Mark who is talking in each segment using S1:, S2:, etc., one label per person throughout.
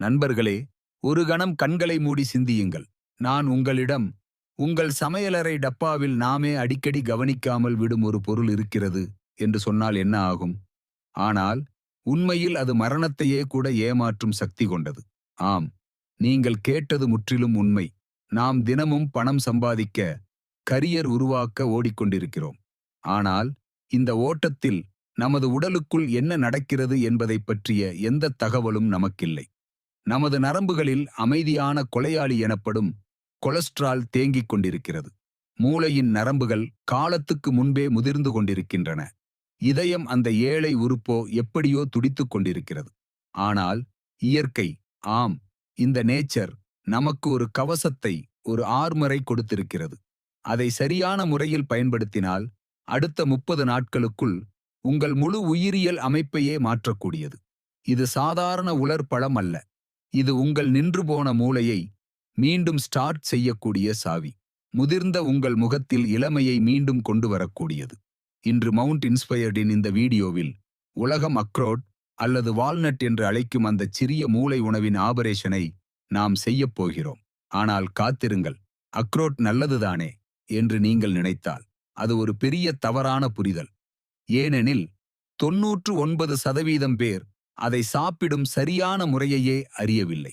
S1: நண்பர்களே ஒரு கணம் கண்களை மூடி சிந்தியுங்கள். நான் உங்களிடம் உங்கள் சமையலறை டப்பாவில் நாமே அடிக்கடி கவனிக்காமல் விடும் ஒரு பொருள் இருக்கிறது என்று சொன்னால் என்ன ஆகும்? ஆனால் உண்மையில் அது மரணத்தையே கூட ஏமாற்றும் சக்தி கொண்டது. ஆம் நீங்கள் கேட்டது முற்றிலும் உண்மை. நாம் தினமும் பணம் சம்பாதிக்க கரியர் உருவாக்க ஓடிக்கொண்டிருக்கிறோம். ஆனால் இந்த ஓட்டத்தில் நமது உடலுக்குள் என்ன நடக்கிறது என்பதைப் பற்றிய எந்த தகவலும் நமக்கில்லை. நமது நரம்புகளில் அமைதியான கொலையாளி எனப்படும் கொலஸ்ட்ரால் தேங்கிக் கொண்டிருக்கிறது. மூளையின் நரம்புகள் காலத்துக்கு முன்பே முதிர்ந்து கொண்டிருக்கின்றன. இதயம் அந்த ஏழை உறுப்போ எப்படியோ துடித்துக் கொண்டிருக்கிறது. ஆனால் இயற்கை ஆம் இந்த நேச்சர் நமக்கு ஒரு கவசத்தை ஒரு ஆர்மரை கொடுத்திருக்கிறது. அதை சரியான முறையில் பயன்படுத்தினால் அடுத்த முப்பது நாட்களுக்குள் உங்கள் முழு உயிரியல் அமைப்பையே மாற்றக்கூடியது. இது சாதாரண உலர்பழம் அல்ல. இது உங்கள் நின்று போன மூளையை மீண்டும் ஸ்டார்ட் செய்யக்கூடிய சாவி. முதிர்ந்த உங்கள் முகத்தில் இளமையை மீண்டும் கொண்டு வரக்கூடியது. இன்று மவுண்ட் இன்ஸ்பயர்டின் இந்த வீடியோவில் உலகம் அக்ரோட் அல்லது வால்நட் என்று அழைக்கும் அந்த சிறிய மூளை உணவின் ஆபரேஷனை நாம் செய்யப் போகிறோம். ஆனால் காத்திருங்கள் அக்ரோட் நல்லதுதானே என்று நீங்கள் நினைத்தால் அது ஒரு பெரிய தவறான புரிதல். ஏனெனில் தொன்னூற்று ஒன்பது சதவீதம் பேர் அதை சாப்பிடும் சரியான முறையையே அறியவில்லை.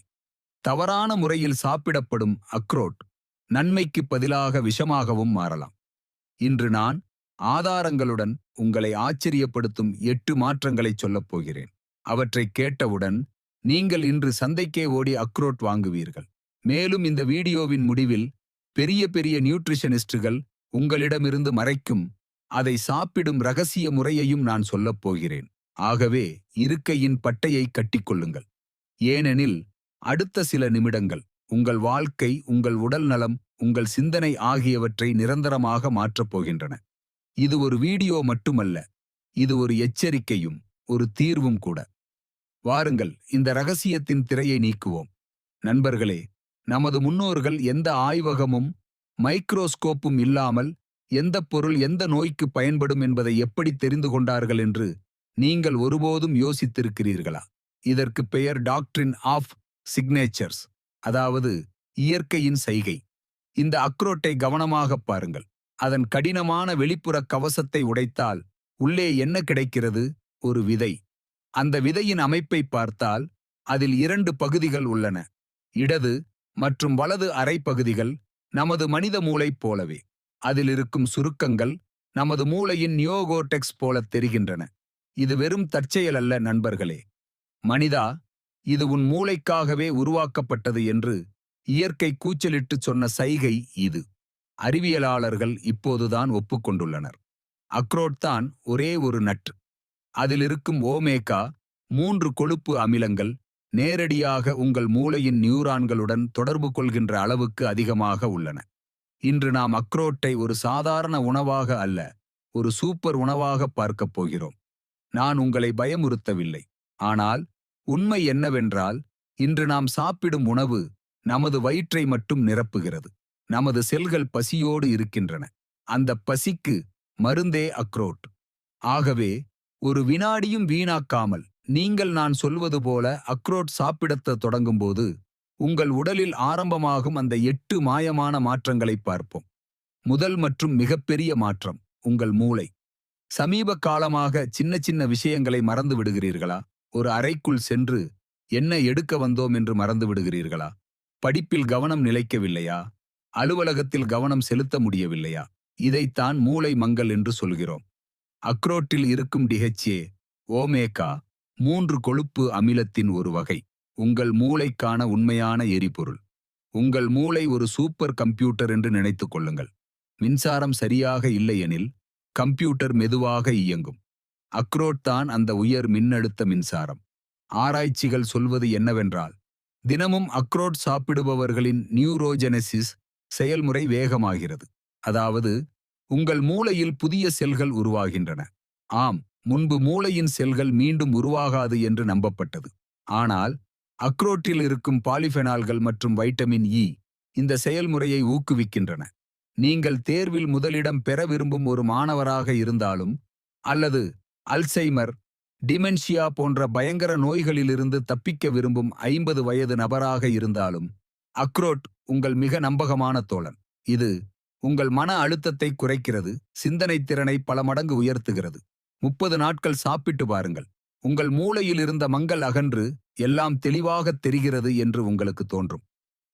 S1: தவறான முறையில் சாப்பிடப்படும் அக்ரோட் நன்மைக்கு பதிலாக விஷமாகவும் மாறலாம். இன்று நான் ஆதாரங்களுடன் உங்களை ஆச்சரியப்படுத்தும் எட்டு மாற்றங்களைச் சொல்லப் போகிறேன். அவற்றைக் கேட்டவுடன் நீங்கள் இன்று சந்தைக்கே ஓடி அக்ரோட் வாங்குவீர்கள். மேலும் இந்த வீடியோவின் முடிவில் பெரிய பெரிய நியூட்ரிஷனிஸ்டுகள் உங்களிடமிருந்து மறைக்கும் அதை சாப்பிடும் ரகசிய முறையையும் நான் சொல்லப் போகிறேன். ஆகவே இருக்கையின் பட்டையை கட்டிக்கொள்ளுங்கள். ஏனெனில் அடுத்த சில நிமிடங்கள் உங்கள் வாழ்க்கை உங்கள் உடல் நலம் உங்கள் சிந்தனை ஆகியவற்றை நிரந்தரமாக மாற்றப் போகின்றன. இது ஒரு வீடியோ மட்டுமல்ல இது ஒரு எச்சரிக்கையும் ஒரு தீர்வும் கூட. வாருங்கள் இந்த ரகசியத்தின் திரையை நீக்குவோம். நண்பர்களே நமது முன்னோர்கள் எந்த ஆய்வகமும் மைக்ரோஸ்கோப்பும் இல்லாமல் எந்த பொருள் எந்த நோய்க்கு பயன்படும் என்பதை எப்படி தெரிந்து கொண்டார்கள் என்று நீங்கள் ஒருபோதும் யோசித்திருக்கிறீர்களா? இதற்கு பெயர் டாக்ட்ரின் ஆஃப் சிக்னேச்சர்ஸ் அதாவது இயற்கையின் சைகை. இந்த அக்ரோட்டை கவனமாகப் பாருங்கள். அதன் கடினமான வெளிப்புற கவசத்தை உடைத்தால் உள்ளே என்ன கிடைக்கிறது? ஒரு விதை. அந்த விதையின் அமைப்பை பார்த்தால் அதில் இரண்டு பகுதிகள் உள்ளன. இடது மற்றும் வலது அரைப்பகுதிகள் நமது மனித மூளை போலவே. அதில் இருக்கும் சுருக்கங்கள் நமது மூளையின் நியோகோடெக்ஸ் போலத் தெரிகின்றன. இது வெறும் தற்செயல் அல்ல நண்பர்களே. மனிதா இது உன் மூளைக்காகவே உருவாக்கப்பட்டது என்று இயற்கை கூச்சலிட்டுச் சொன்ன சைகை இது. அறிவியலாளர்கள் இப்போதுதான் ஒப்புக்கொண்டுள்ளனர். அக்ரோட் தான் ஒரே ஒரு நட்டு அதில் இருக்கும் ஓமேகா மூன்று கொழுப்பு அமிலங்கள் நேரடியாக உங்கள் மூளையின் நியூரான்களுடன் தொடர்பு கொள்கின்ற அளவுக்கு அதிகமாக உள்ளன. இன்று நாம் அக்ரோட்டை ஒரு சாதாரண உணவாக அல்ல ஒரு சூப்பர் உணவாக பார்க்கப் போகிறோம். நான் உங்களை பயமுறுத்தவில்லை. ஆனால் உண்மை என்னவென்றால் இன்று நாம் சாப்பிடும் உணவு நமது வயிற்றை மட்டும் நிரப்புகிறது. நமது செல்கள் பசியோடு இருக்கின்றன. அந்த பசிக்கு மருந்தே அக்ரோட். ஆகவே ஒரு வினாடியும் வீணாக்காமல் நீங்கள் நான் சொல்வது போல அக்ரோட் சாப்பிடத்த தொடங்கும்போது உங்கள் உடலில் ஆரம்பமாகும் அந்த எட்டு மாயமான மாற்றங்களைப் பார்ப்போம். முதல் மற்றும் மிகப்பெரிய மாற்றம் உங்கள் மூளை. சமீப காலமாக சின்ன சின்ன விஷயங்களை மறந்து விடுகிறீர்களா? ஒரு அறைக்குள் சென்று என்ன எடுக்க வந்தோம் என்று மறந்து விடுகிறீர்களா? படிப்பில் கவனம் நிலைக்கவில்லையா? அலுவலகத்தில் கவனம் செலுத்த முடியவில்லையா? இதைத்தான் மூளை மங்கல் என்று சொல்கிறோம். அக்ரோட்டில் இருக்கும் டிஹெச்ஏ ஓமேகா மூன்று கொழுப்பு அமிலத்தின் ஒரு வகை. உங்கள் மூளைக்கான உண்மையான எரிபொருள். உங்கள் மூளை ஒரு சூப்பர் கம்ப்யூட்டர் என்று நினைத்துக் கொள்ளுங்கள். மின்சாரம் சரியாக இல்லையெனில் கம்ப்யூட்டர் மெதுவாக இயங்கும். அக்ரோட் தான் அந்த உயர் மின்னழுத்த மின்சாரம். ஆராய்ச்சிகள் சொல்வது என்னவென்றால் தினமும் அக்ரோட் சாப்பிடுபவர்களின் நியூரோஜெனசிஸ் செயல்முறை வேகமாகிறது. அதாவது உங்கள் மூளையில் புதிய செல்கள் உருவாகின்றன. ஆம் முன்பு மூளையின் செல்கள் மீண்டும் உருவாகாது என்று நம்பப்பட்டது. ஆனால் அக்ரோட்டில் இருக்கும் பாலிஃபெனால்கள் மற்றும் வைட்டமின் இ இந்த செயல்முறையை ஊக்குவிக்கின்றன. நீங்கள் தேர்வில் முதலிடம் பெற விரும்பும் ஒரு மாணவராக இருந்தாலும் அல்லது அல்சைமர் டிமென்ஷியா போன்ற பயங்கர நோய்களிலிருந்து தப்பிக்க விரும்பும் ஐம்பது வயது நபராக இருந்தாலும் அக்ரோட் உங்கள் மிக நம்பகமான தோழன். இது உங்கள் மன அழுத்தத்தை குறைக்கிறது சிந்தனை திறனை பல மடங்கு உயர்த்துகிறது. முப்பது நாட்கள் சாப்பிட்டு பாருங்கள் உங்கள் மூளையில் இருந்த மங்கள் அகன்று எல்லாம் தெளிவாகத் தெரிகிறது என்று உங்களுக்கு தோன்றும்.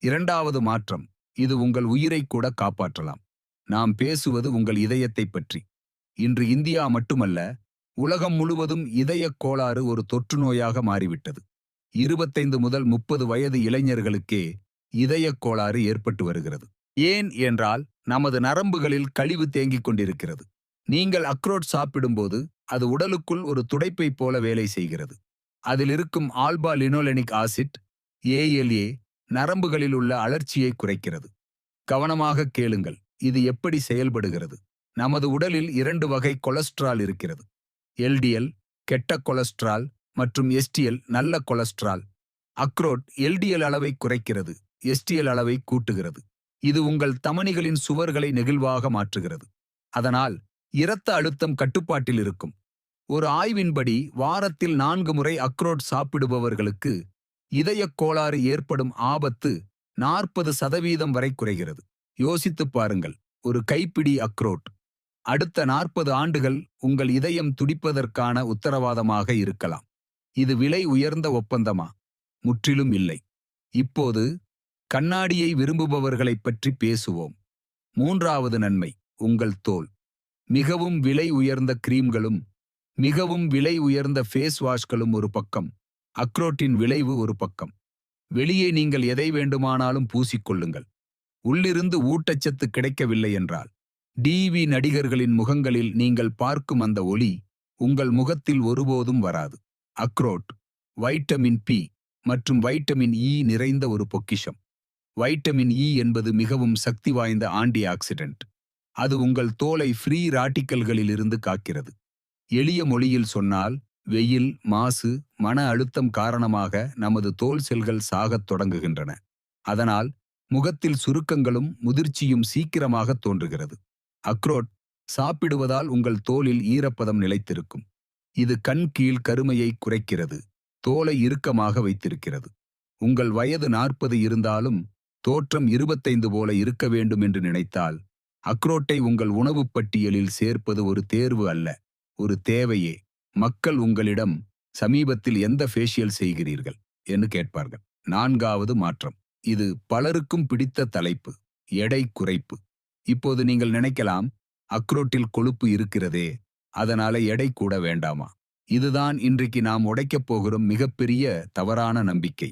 S1: இரண்டாவது மாற்றம். இது உங்கள் உயிரை கூட காப்பாற்றலாம். நாம் பேசுவது உங்கள் இதயத்தை பற்றி. இன்று இந்தியா மட்டுமல்ல உலகம் முழுவதும் இதயக் கோளாறு ஒரு தொற்று நோயாக மாறிவிட்டது. இருபத்தைந்து முதல் முப்பது வயது இளைஞர்களுக்கே இதயக் கோளாறு ஏற்பட்டு வருகிறது. ஏன் என்றால் நமது நரம்புகளில் கழிவு தேங்கிக் கொண்டிருக்கிறது. நீங்கள் அக்ரோட் சாப்பிடும்போது அது உடலுக்குள் ஒரு துடைப்பைப் போல வேலை செய்கிறது. அதில் இருக்கும் ஆல்பா லினோலெனிக் ஆசிட் ஏஎல்ஏ நரம்புகளில் உள்ள அலர்ச்சியை குறைக்கிறது. கவனமாக கேளுங்கள். இது எப்படி செயல்படுகிறது? நமது உடலில் இரண்டு வகை கொலஸ்ட்ரால் இருக்கிறது. எல்டிஎல் கெட்ட கொலஸ்ட்ரால் மற்றும் எஸ்டிஎல் நல்ல கொலஸ்ட்ரால். அக்ரோட் எல்டிஎல் அளவை குறைக்கிறது எஸ்டிஎல் அளவை கூட்டுகிறது. இது உங்கள் தமனிகளின் சுவர்களை நெகிழ்வாக மாற்றுகிறது. அதனால் இரத்த அழுத்தம் கட்டுப்பாட்டில் இருக்கும். ஒரு ஆய்வின்படி வாரத்தில் நான்கு முறை அக்ரோட் சாப்பிடுபவர்களுக்கு இதயக் கோளாறு ஏற்படும் ஆபத்து நாற்பது சதவீதம் வரை குறைகிறது. யோசித்துப் பாருங்கள் ஒரு கைப்பிடி அக்ரோட். அடுத்த நாற்பது ஆண்டுகள் உங்கள் இதயம் துடிப்பதற்கான உத்தரவாதமாக இருக்கலாம். இது விலை உயர்ந்த ஒப்பந்தமா? முற்றிலும் இல்லை. இப்போது கண்ணாடியை விரும்புபவர்களைப் பற்றி பேசுவோம். மூன்றாவது நன்மை உங்கள் தோல். மிகவும் விலை உயர்ந்த கிரீம்களும் மிகவும் விலை உயர்ந்த ஃபேஸ் வாஷ்களும் ஒரு பக்கம். அக்ரோட்டின் விளைவு ஒரு பக்கம். வெளியே நீங்கள் எதை வேண்டுமானாலும் பூசிக்கொள்ளுங்கள். உள்ளிருந்து ஊட்டச்சத்து கிடைக்கவில்லை என்றால். டிவி நடிகர்களின் முகங்களில் நீங்கள் பார்க்கும் அந்த ஒளி உங்கள் முகத்தில் ஒருபோதும் வராது. அக்ரோட் வைட்டமின் பி மற்றும் வைட்டமின் இ நிறைந்த ஒரு பொக்கிஷம். வைட்டமின் இ என்பது மிகவும் சக்தி வாய்ந்த ஆன்டி ஆக்சிடென்ட் அது உங்கள் தோலை ஃப்ரீ ராட்டிக்கல்களிலிருந்து காக்கிறது. எளிய மொழியில் சொன்னால் வெயில் மாசு மன அழுத்தம் காரணமாக நமது தோல் செல்கள் சாகத் தொடங்குகின்றன. அதனால் முகத்தில் சுருக்கங்களும் முதிர்ச்சியும் சீக்கிரமாக தோன்றுகிறது. அக்ரோட் சாப்பிடுவதால் உங்கள் தோலில் ஈரப்பதம் நிலைத்திருக்கும். இது கண் கீழ் கருமையை குறைக்கிறது. தோலை இறுக்கமாக வைத்திருக்கிறது. உங்கள் வயது நாற்பது இருந்தாலும் தோற்றம் இருபத்தைந்து போல இருக்க வேண்டும் என்று நினைத்தால் அக்ரோட்டை உங்கள் உணவுப் பட்டியலில் சேர்ப்பது ஒரு தேர்வு அல்ல ஒரு தேவையே. மக்கள் உங்களிடம் சமீபத்தில் எந்த ஃபேஷியல் செய்கிறீர்கள்? என்று கேட்பார்கள். நான்காவது மாற்றம். இது பலருக்கும் பிடித்த தலைப்பு எடை குறைப்பு. இப்போது நீங்கள் நினைக்கலாம் அக்ரோட்டில் கொழுப்பு இருக்கிறதே அதனால எடை கூட வேண்டாமா? இதுதான் இன்றைக்கு நாம் உடைக்கப் போகிறோம் மிகப்பெரிய தவறான நம்பிக்கை.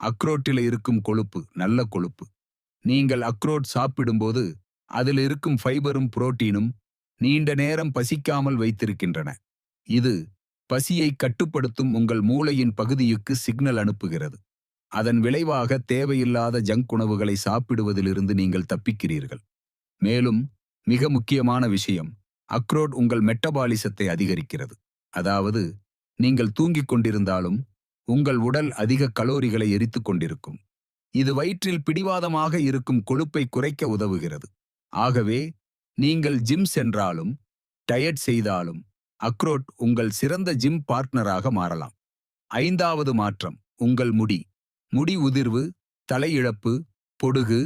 S1: அக்ரோட்டில் இருக்கும் கொழுப்பு நல்ல கொழுப்பு. நீங்கள் அக்ரோட் சாப்பிடும்போது அதில் இருக்கும் ஃபைபரும் புரோட்டீனும் நீண்ட நேரம் பசிக்காமல் வைத்திருக்கின்றன. இது பசியை கட்டுப்படுத்தும் உங்கள் மூளையின் பகுதியுக்கு சிக்னல் அனுப்புகிறது. அதன் விளைவாக தேவையில்லாத ஜங்க் உணவுகளை சாப்பிடுவதிலிருந்து நீங்கள் தப்பிக்கிறீர்கள். மேலும் மிக முக்கியமான விஷயம் அக்ரோட் உங்கள் மெட்டபாலிசத்தை அதிகரிக்கிறது. அதாவது நீங்கள் தூங்கிக் கொண்டிருந்தாலும் உங்கள் உடல் அதிக கலோரிகளை எரித்துக் கொண்டிருக்கும். இது வயிற்றில் பிடிவாதமாக இருக்கும் கொழுப்பை குறைக்க உதவுகிறது. ஆகவே நீங்கள் ஜிம் சென்றாலும் டயட் செய்தாலும் அக்ரோட் உங்கள் சிறந்த ஜிம் பார்ட்னராக மாறலாம். ஐந்தாவது மாற்றம் உங்கள் முடி. முடி உதிர்வு தலையிழப்பு பொடுகு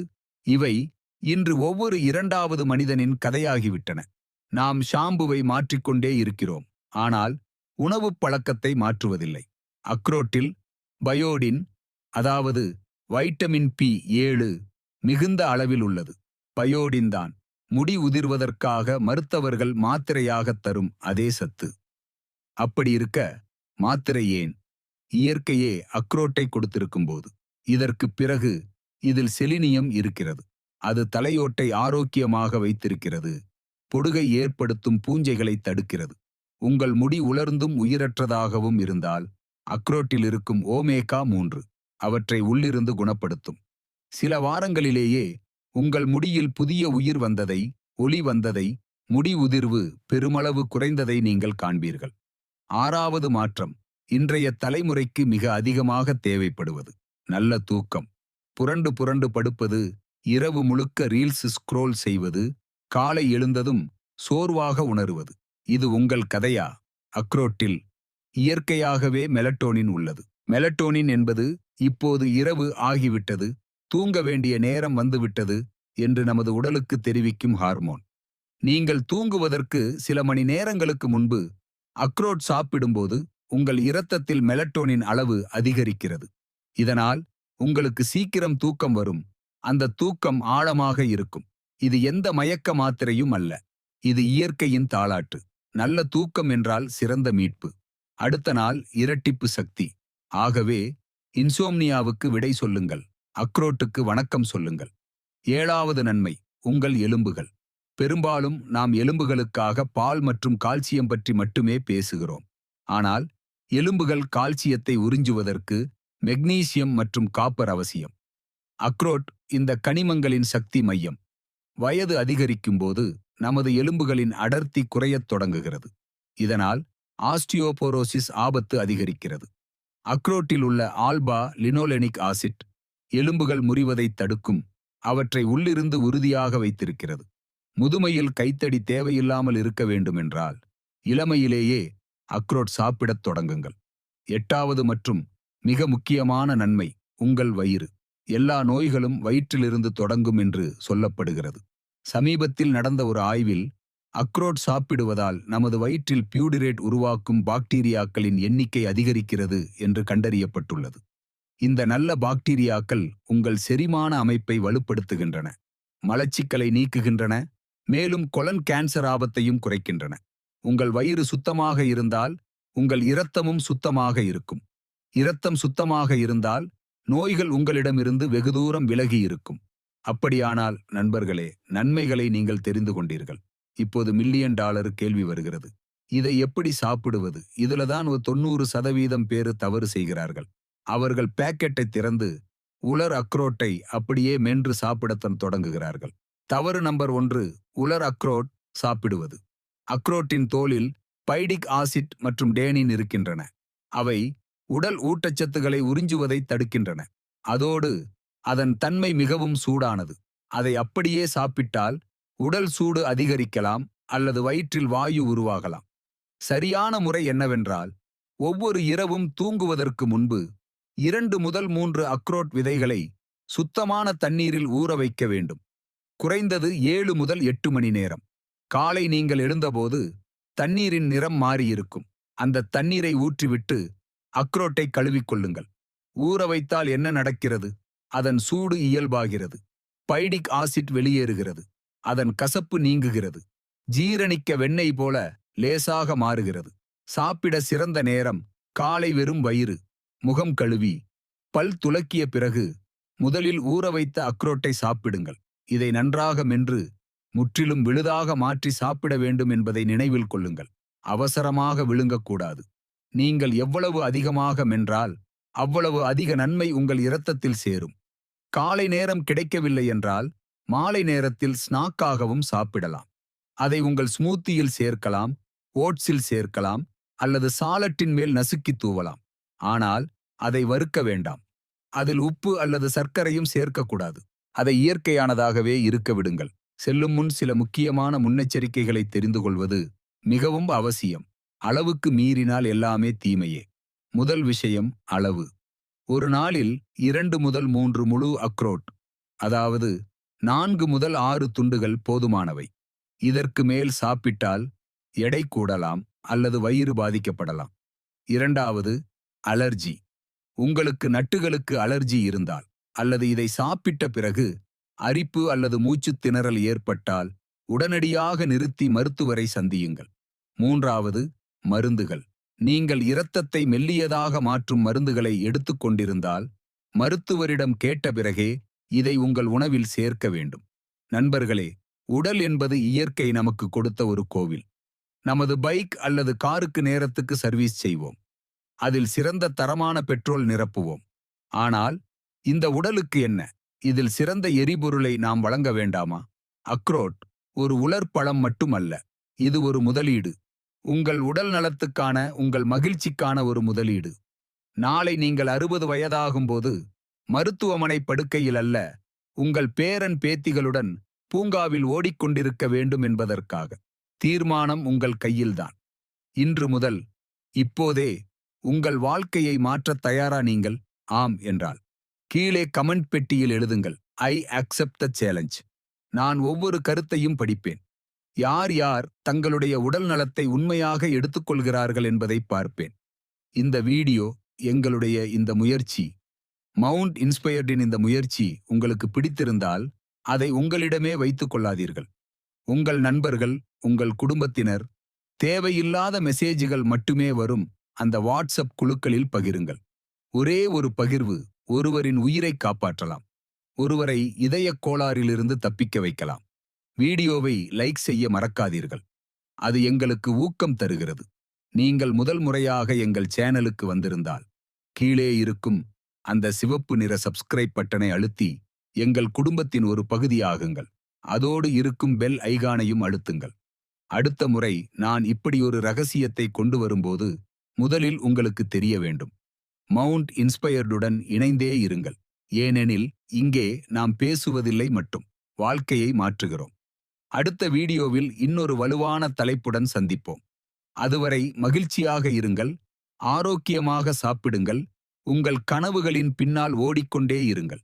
S1: இவை இன்று ஒவ்வொரு இரண்டாவது மனிதனின் கதையாகிவிட்டன. நாம் ஷாம்புவை மாற்றிக்கொண்டே இருக்கிறோம். ஆனால் உணவுப் பழக்கத்தை மாற்றுவதில்லை. அக்ரோட்டில் பயோடின் அதாவது வைட்டமின் பி ஏழு மிகுந்த அளவில் உள்ளது. பயோடின் தான். முடி உதிர்வதற்காக மருத்துவர்கள் மாத்திரையாகத் தரும் அதே சத்து. அப்படி இருக்க மாத்திரை ஏன்? இயற்கையே அக்ரோட்டை கொடுத்திருக்கும்போது. இதற்குப் பிறகு இதில் செலினியம் இருக்கிறது. அது தலையோட்டை ஆரோக்கியமாக வைத்திருக்கிறது. பொடுகை ஏற்படுத்தும் பூஞ்சைகளை தடுக்கிறது. உங்கள் முடி உலர்ந்தும் உயிரற்றதாகவும் இருந்தால் அக்ரோட்டில் இருக்கும் ஓமேகா மூன்று அவற்றை உள்ளிருந்து குணப்படுத்தும். சில வாரங்களிலேயே உங்கள் முடியில் புதிய உயிர் வந்ததை ஒளி வந்ததை முடி உதிர்வு பெருமளவு குறைந்ததை நீங்கள் காண்பீர்கள். ஆறாவது மாற்றம் இன்றைய தலைமுறைக்கு மிக அதிகமாக தேவைப்படுவது. நல்ல தூக்கம் புரண்டு புரண்டு படுப்பது இரவு முழுக்க ரீல்ஸ் ஸ்க்ரோல் செய்வது காலை எழுந்ததும் சோர்வாக உணருவது. இது உங்கள் கதையா? அக்ரோட்டில் இயற்கையாகவே மெலட்டோனின் உள்ளது. மெலட்டோனின் என்பது இப்போது இரவு ஆகிவிட்டது தூங்க வேண்டிய நேரம் வந்துவிட்டது என்று நமது உடலுக்கு தெரிவிக்கும் ஹார்மோன். நீங்கள் தூங்குவதற்கு சில மணி நேரங்களுக்கு முன்பு அக்ரோட் சாப்பிடும்போது உங்கள் இரத்தத்தில் மெலட்டோனின் அளவு அதிகரிக்கிறது. இதனால் உங்களுக்கு சீக்கிரம் தூக்கம் வரும். அந்த தூக்கம் ஆழமாக இருக்கும். இது எந்த மயக்க மாத்திரையும் அல்ல. இது இயற்கையின் தாளாட்டு. நல்ல தூக்கம் என்றால் சிறந்த மீட்பு. அடுத்த நாள் இரட்டிப்பு சக்தி. ஆகவே இன்சோம்னியாவுக்கு விடை சொல்லுங்கள். அக்ரோட்டுக்கு வணக்கம் சொல்லுங்கள். ஏழாவது நன்மை உங்கள் எலும்புகள். பெரும்பாலும் நாம் எலும்புகளுக்காக பால் மற்றும் கால்சியம் பற்றி மட்டுமே பேசுகிறோம். ஆனால் எலும்புகள் கால்சியத்தை உறிஞ்சுவதற்கு மெக்னீசியம் மற்றும் காப்பர் அவசியம். அக்ரோட் இந்த கனிமங்களின் சக்தி மையம். வயது அதிகரிக்கும்போது நமது எலும்புகளின் அடர்த்தி குறையத் தொடங்குகிறது. இதனால் ஆஸ்டியோபோரோசிஸ் ஆபத்து அதிகரிக்கிறது. அக்ரோட்டில் உள்ள ஆல்பா லினோலெனிக் ஆசிட் எலும்புகள் முறிவதைத் தடுக்கும். அவற்றை உள்ளிருந்து உறுதியாக வைத்திருக்கிறது. முதுமையில் கைத்தடி தேவையில்லாமல் இருக்க வேண்டுமென்றால் இளமையிலேயே அக்ரோட் சாப்பிடத் தொடங்குங்கள். எட்டாவது மற்றும் மிக முக்கியமான நன்மை உங்கள் வயிறு. எல்லா நோய்களும் வயிற்றிலிருந்து தொடங்கும் என்று சொல்லப்படுகிறது. சமீபத்தில் நடந்த ஒரு ஆய்வில் அக்ரோட் சாப்பிடுவதால் நமது வயிற்றில் பியூடிரேட் உருவாக்கும் பாக்டீரியாக்களின் எண்ணிக்கை அதிகரிக்கிறது என்று கண்டறியப்பட்டுள்ளது. இந்த நல்ல பாக்டீரியாக்கள் உங்கள் செரிமான அமைப்பை வலுப்படுத்துகின்றன மலச்சிக்கலை நீக்குகின்றன மேலும் கொலன் கேன்சர் ஆபத்தையும் குறைக்கின்றன. உங்கள் வயிறு சுத்தமாக இருந்தால் உங்கள் இரத்தமும் சுத்தமாக இருக்கும். இரத்தம் சுத்தமாக இருந்தால் நோய்கள் உங்களிடமிருந்து வெகு தூரம் விலகி இருக்கும். அப்படியானால் நண்பர்களே நன்மைகளை நீங்கள் தெரிந்து கொண்டீர்கள். இப்போது மில்லியன் டாலர் கேள்வி வருகிறது. இதை எப்படி சாப்பிடுவது? இதுல தான் ஒரு தொண்ணூறு சதவீதம் பேரு தவறு செய்கிறார்கள். அவர்கள் பேக்கெட்டை திறந்து உலர் அக்ரோட்டை அப்படியே மென்று சாப்பிடத்தன் தொடங்குகிறார்கள். தவறு நம்பர் ஒன்று உலர் அக்ரோட் சாப்பிடுவது. அக்ரோட்டின் தோலில் பைடிக் ஆசிட் மற்றும் டேனின் இருக்கின்றன. அவை உடல் ஊட்டச்சத்துக்களை உறிஞ்சுவதை தடுக்கின்றன. அதோடு அதன் தன்மை மிகவும் சூடானது. அதை அப்படியே சாப்பிட்டால் உடல் சூடு அதிகரிக்கலாம் அல்லது வயிற்றில் வாயு உருவாகலாம். சரியான முறை என்னவென்றால் ஒவ்வொரு இரவும் தூங்குவதற்கு முன்பு இரண்டு முதல் மூன்று அக்ரோட் விதைகளை சுத்தமான தண்ணீரில் ஊற வைக்க வேண்டும். குறைந்தது ஏழு முதல் எட்டு மணி நேரம். காலை நீங்கள் எழுந்தபோது தண்ணீரின் நிறம் மாறியிருக்கும். அந்த தண்ணீரை ஊற்றிவிட்டு அக்ரோட்டை கழுவிக்கொள்ளுங்கள். ஊற வைத்தால் என்ன நடக்கிறது? அதன் சூடு இயல்பாகிறது. பைடிக் ஆசிட் வெளியேறுகிறது. அதன் கசப்பு நீங்குகிறது. ஜீரணிக்க வெண்ணெய் போல லேசாக மாறுகிறது. சாப்பிட சிறந்த நேரம் காலை வெறும் வயிறு. முகம் கழுவி பல் துலக்கிய பிறகு முதலில் ஊற வைத்த அக்ரோட்டை சாப்பிடுங்கள். இதை நன்றாக மென்று முற்றிலும் விழுதாக மாற்றி சாப்பிட வேண்டும் என்பதை நினைவில் கொள்ளுங்கள். அவசரமாக விழுங்கக்கூடாது. நீங்கள் எவ்வளவு அதிகமாக மென்றால் அவ்வளவு அதிக நன்மை உங்கள் இரத்தத்தில் சேரும். காலை நேரம் கிடைக்கவில்லை என்றால் மாலை நேரத்தில் ஸ்நாக்காகவும் சாப்பிடலாம். அதை உங்கள் ஸ்மூத்தியில் சேர்க்கலாம் ஓட்ஸில் சேர்க்கலாம் அல்லது சாலட்டின் மேல் நசுக்கி தூவலாம். ஆனால் அதை வறுக்க வேண்டாம். அதில் உப்பு அல்லது சர்க்கரையும் சேர்க்கக்கூடாது. அதை இயற்கையானதாகவே இருக்க விடுங்கள். செல்லும் முன் சில முக்கியமான முன்னெச்சரிக்கைகளை தெரிந்து கொள்வது மிகவும் அவசியம். அளவுக்கு மீறினால் எல்லாமே தீமையே. முதல் விஷயம் அளவு. ஒரு நாளில் இரண்டு முதல் மூன்று முழு அக்ரோட் அதாவது நான்கு முதல் ஆறு துண்டுகள் போதுமானவை. இதற்கு மேல் சாப்பிட்டால் எடை கூடலாம் அல்லது வயிறு பாதிக்கப்படலாம். இரண்டாவது அலர்ஜி. உங்களுக்கு நட்டுகளுக்கு அலர்ஜி இருந்தால் அல்லது இதை சாப்பிட்ட பிறகு அரிப்பு அல்லது மூச்சுத் திணறல் ஏற்பட்டால் உடனடியாக நிறுத்தி மருத்துவரை சந்தியுங்கள். மூன்றாவது மருந்துகள். நீங்கள் இரத்தத்தை மெல்லியதாக மாற்றும் மருந்துகளை எடுத்துக்கொண்டிருந்தால் மருத்துவரிடம் கேட்ட பிறகே இதை உங்கள் உணவில் சேர்க்க வேண்டும். நண்பர்களே உடல் என்பது இயற்கை நமக்கு கொடுத்த ஒரு கோவில். நமது பைக் அல்லது காருக்கு நேரத்துக்கு சர்வீஸ் செய்வோம். அதில் சிறந்த தரமான பெட்ரோல் நிரப்புவோம். ஆனால் இந்த உடலுக்கு என்ன? இதில் சிறந்த எரிபொருளை நாம் வழங்க வேண்டாமா? அக்ரோட் ஒரு உலர்பழம் மட்டுமல்ல இது ஒரு முதலீடு. உங்கள் உடல் நலத்துக்கான உங்கள் மகிழ்ச்சிக்கான ஒரு முதலீடு. நாளை நீங்கள் அறுபது வயதாகும்போது மருத்துவமனை படுக்கையில் அல்ல உங்கள் பேரன் பேத்திகளுடன் பூங்காவில் ஓடிக்கொண்டிருக்க வேண்டும் என்பதற்காக. தீர்மானம் உங்கள் கையில்தான். இன்று முதல் இப்போதே உங்கள் வாழ்க்கையை மாற்றத் தயாரா நீங்கள்? ஆம் என்றால் கீழே கமெண்ட் பெட்டியில் எழுதுங்கள். I accept the challenge. நான் ஒவ்வொரு கருத்தையும் படிப்பேன். யார் யார் தங்களுடைய உடல் நலத்தை உண்மையாக எடுத்துக்கொள்கிறார்கள் என்பதை பார்ப்பேன். இந்த வீடியோ எங்களுடைய இந்த முயற்சி மவுண்ட் இன்ஸ்பயர்டின் இந்த முயற்சி உங்களுக்கு பிடித்திருந்தால் அதை உங்களிடமே வைத்துக் கொள்ளாதீர்கள். உங்கள் நண்பர்கள் உங்கள் குடும்பத்தினர் தேவையில்லாத மெசேஜ்கள் மட்டுமே வரும். அந்த வாட்ஸ்அப் குழுக்களில் பகிருங்கள். ஒரே ஒரு பகிர்வு ஒருவரின் உயிரை காப்பாற்றலாம். ஒருவரை இதயக் கோளாறிலிருந்து தப்பிக்க வைக்கலாம். வீடியோவை லைக் செய்ய மறக்காதீர்கள். அது எங்களுக்கு ஊக்கம் தருகிறது. நீங்கள் முதல் முறையாக எங்கள் சேனலுக்கு வந்திருந்தால் கீழே இருக்கும் அந்த சிவப்பு நிற சப்ஸ்கிரைப் பட்டனை அழுத்தி எங்கள் குடும்பத்தின் ஒரு பகுதியாகுங்கள். அதோடு இருக்கும் பெல் ஐகானையும் அழுத்துங்கள். அடுத்த முறை நான் இப்படி ஒரு ரகசியத்தை கொண்டு வரும்போது முதலில் உங்களுக்கு தெரிய வேண்டும். மவுண்ட் இன்ஸ்பயர்டுடன் இணைந்தே இருங்கள். ஏனெனில் இங்கே நாம் பேசுவதில்லை மட்டும். வாழ்க்கையை மாற்றுகிறோம். அடுத்த வீடியோவில் இன்னொரு வலுவான தலைப்புடன் சந்திப்போம். அதுவரை மகிழ்ச்சியாக இருங்கள். ஆரோக்கியமாக சாப்பிடுங்கள். உங்கள் கனவுகளின் பின்னால் ஓடிக்கொண்டே இருங்கள்.